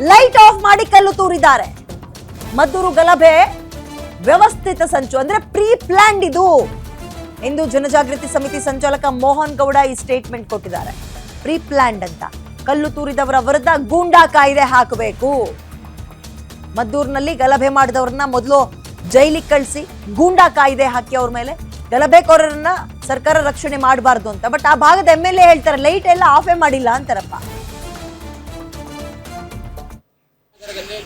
Light off ಮಾಡಿ ಕಲ್ಲು ತೂರಿದ್ದಾರೆ. ಮದ್ದೂರು ಗಲಭೆ ವ್ಯವಸ್ಥಿತ ಸಂಚು ಅಂದ್ರೆ ಪ್ರೀ ಪ್ಲಾನ್ಡ್ ಇದು ಎಂದು ಜನಜಾಗೃತಿ ಸಮಿತಿ ಸಂಚಾಲಕ ಮೋಹನ್ ಗೌಡ ಈ ಸ್ಟೇಟ್ಮೆಂಟ್ ಕೊಟ್ಟಿದ್ದಾರೆ. ಪ್ರೀ ಪ್ಲಾನ್ಡ್ ಅಂತ. ಕಲ್ಲು ತೂರಿದವರ ವಿರುದ್ಧ ಗೂಂಡಾ ಕಾಯ್ದೆ ಹಾಕಬೇಕು. ಮದ್ದೂರಿನಲ್ಲಿ ಗಲಭೆ ಮಾಡಿದವ್ರನ್ನ ಮೊದಲು ಜೈಲಿಗೆ ಕಳಿಸಿ ಗೂಂಡಾ ಕಾಯ್ದೆ ಹಾಕಿ ಅವ್ರ ಮೇಲೆ. ಗಲಭೆಕೋರರನ್ನ ಸರ್ಕಾರ ರಕ್ಷಣೆ ಮಾಡಬಾರ್ದು ಅಂತ. ಬಟ್ ಆ ಭಾಗದ ಎಂ ಎಲ್ ಎ ಹೇಳ್ತಾರೆ ಲೈಟ್ ಎಲ್ಲ ಆಫೇ ಮಾಡಿಲ್ಲ ಅಂತಾರಪ್ಪ.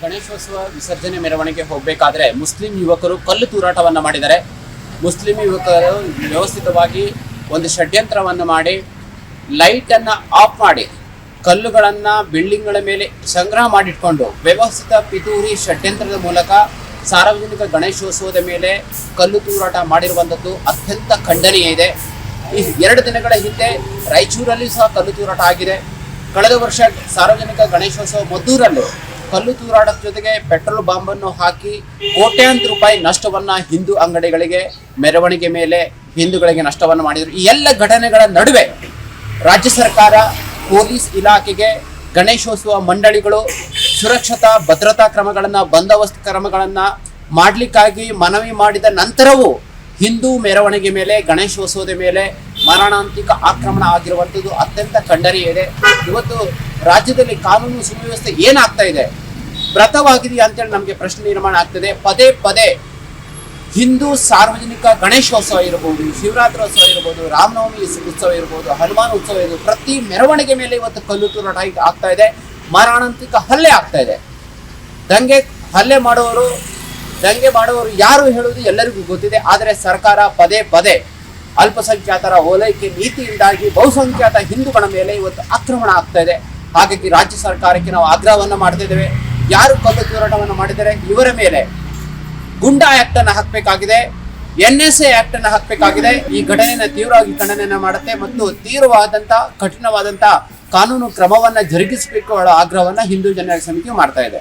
ಗಣೇಶೋತ್ಸವ ವಿಸರ್ಜನೆ ಮೆರವಣಿಗೆ ಹೋಗಬೇಕಾದ್ರೆ ಮುಸ್ಲಿಂ ಯುವಕರು ಕಲ್ಲು ತೂರಾಟವನ್ನು ಮಾಡಿದ್ದಾರೆ. ಮುಸ್ಲಿಂ ಯುವಕರು ವ್ಯವಸ್ಥಿತವಾಗಿ ಒಂದು ಷಡ್ಯಂತ್ರವನ್ನು ಮಾಡಿ, ಲೈಟನ್ನು ಆಫ್ ಮಾಡಿ, ಕಲ್ಲುಗಳನ್ನು ಬಿಲ್ಡಿಂಗ್ಗಳ ಮೇಲೆ ಸಂಗ್ರಹ ಮಾಡಿಟ್ಕೊಂಡು, ವ್ಯವಸ್ಥಿತ ಪಿತೂರಿ ಷಡ್ಯಂತ್ರದ ಮೂಲಕ ಸಾರ್ವಜನಿಕ ಗಣೇಶೋತ್ಸವದ ಮೇಲೆ ಕಲ್ಲು ತೂರಾಟ ಮಾಡಿರುವಂಥದ್ದು ಅತ್ಯಂತ ಖಂಡನೀಯ ಇದೆ. ಈ ಎರಡು ದಿನಗಳ ಹಿಂದೆ ರಾಯಚೂರಲ್ಲಿ ಸಹ ಕಲ್ಲು ತೂರಾಟ ಆಗಿದೆ. ಕಳೆದ ವರ್ಷ ಸಾರ್ವಜನಿಕ ಗಣೇಶೋತ್ಸವ ಮದ್ದೂರಲ್ಲೂ ಕಲ್ಲು ತೂರಾಟದ ಜೊತೆಗೆ ಪೆಟ್ರೋಲ್ ಬಾಂಬನ್ನು ಹಾಕಿ ಕೋಟ್ಯಾಂತರ ರೂಪಾಯಿ ನಷ್ಟವನ್ನ ಹಿಂದೂ ಅಂಗಡಿಗಳಿಗೆ, ಮೆರವಣಿಗೆ ಮೇಲೆ ಹಿಂದೂಗಳಿಗೆ ನಷ್ಟವನ್ನು ಮಾಡಿದರು. ಈ ಎಲ್ಲ ಘಟನೆಗಳ ನಡುವೆ ರಾಜ್ಯ ಸರ್ಕಾರ, ಪೊಲೀಸ್ ಇಲಾಖೆಗೆ ಗಣೇಶೋತ್ಸವ ಮಂಡಳಿಗಳು ಸುರಕ್ಷತಾ, ಭದ್ರತಾ ಕ್ರಮಗಳನ್ನ, ಬಂದೋಬಸ್ತ್ ಕ್ರಮಗಳನ್ನ ಮಾಡಲಿಕ್ಕಾಗಿ ಮನವಿ ಮಾಡಿದ ನಂತರವೂ ಹಿಂದೂ ಮೆರವಣಿಗೆ ಮೇಲೆ, ಗಣೇಶೋತ್ಸವದ ಮೇಲೆ ಮಾರಣಾಂತಿಕ ಆಕ್ರಮಣ ಆಗಿರುವಂಥದ್ದು ಅತ್ಯಂತ ಖಂಡನೀಯ ಇದೆ. ಇವತ್ತು ರಾಜ್ಯದಲ್ಲಿ ಕಾನೂನು ಸುವ್ಯವಸ್ಥೆ ಏನಾಗ್ತಾ ಇದೆ? ವ್ರತವಾಗಿದೆಯಾ ಅಂತೇಳಿ ನಮಗೆ ಪ್ರಶ್ನೆ ನಿರ್ಮಾಣ ಆಗ್ತದೆ. ಪದೇ ಪದೇ ಹಿಂದೂ ಸಾರ್ವಜನಿಕ ಗಣೇಶೋತ್ಸವ ಇರಬಹುದು ಶಿವರಾತ್ರೋತ್ಸವ ಇರಬಹುದು ರಾಮನವಮಿ ಉತ್ಸವ ಇರಬಹುದು ಹನುಮಾನ್ ಉತ್ಸವ ಇರಬಹುದು ಪ್ರತಿ ಮೆರವಣಿಗೆ ಮೇಲೆ ಇವತ್ತು ಕಲ್ಲು ತೂರಾಟ ಆಗಿ- ಆಗ್ತಾ ಇದೆ, ಮಾರಣಾಂತಿಕ ಹಲ್ಲೆ ಆಗ್ತಾ ಇದೆ. ದಂಗೆ ಹಲ್ಲೆ ಮಾಡುವವರು ದಂಗೆ ಮಾಡುವವರು ಯಾರು ಹೇಳುವುದು ಎಲ್ಲರಿಗೂ ಗೊತ್ತಿದೆ, ಆದರೆ ಸರ್ಕಾರ ಪದೇ ಪದೇ ಅಲ್ಪಸಂಖ್ಯಾತರ ಓಲೈಕೆ ನೀತಿಯಿಂದಾಗಿ ಬಹುಸಂಖ್ಯಾತ ಹಿಂದೂಗಳ ಮೇಲೆ ಇವತ್ತು ಆಕ್ರಮಣ ಆಗ್ತಾ ಇದೆ. ಹಾಗಾಗಿ ರಾಜ್ಯ ಸರ್ಕಾರಕ್ಕೆ ನಾವು ಆಗ್ರಹವನ್ನು ಮಾಡ್ತಾ ಇದ್ದೇವೆ. ಯಾರು ಕಲ್ಲು ತೂರಾಟವನ್ನು ಮಾಡಿದರೆ ಇವರ ಮೇಲೆ ಗುಂಡಾ ಆಕ್ಟ್ ಅನ್ನು ಹಾಕಬೇಕಾಗಿದೆ ಎನ್ ಎಸ್ ಎ ಆಕ್ಟ್ ಅನ್ನು ಹಾಕಬೇಕಾಗಿದೆ. ಈ ಘಟನೆಯನ್ನು ತೀವ್ರವಾಗಿ ಖಂಡನೆಯನ್ನು ಮಾಡುತ್ತೆ ಮತ್ತು ತೀವ್ರವಾದಂತ, ಕಠಿಣವಾದಂತ ಕಾನೂನು ಕ್ರಮವನ್ನು ಜರುಗಿಸಬೇಕು ಆಗ್ರಹವನ್ನು ಆಗ್ರಹವನ್ನ ಹಿಂದೂ ಜನರ ಸಮಿತಿಯು ಮಾಡ್ತಾ ಇದೆ.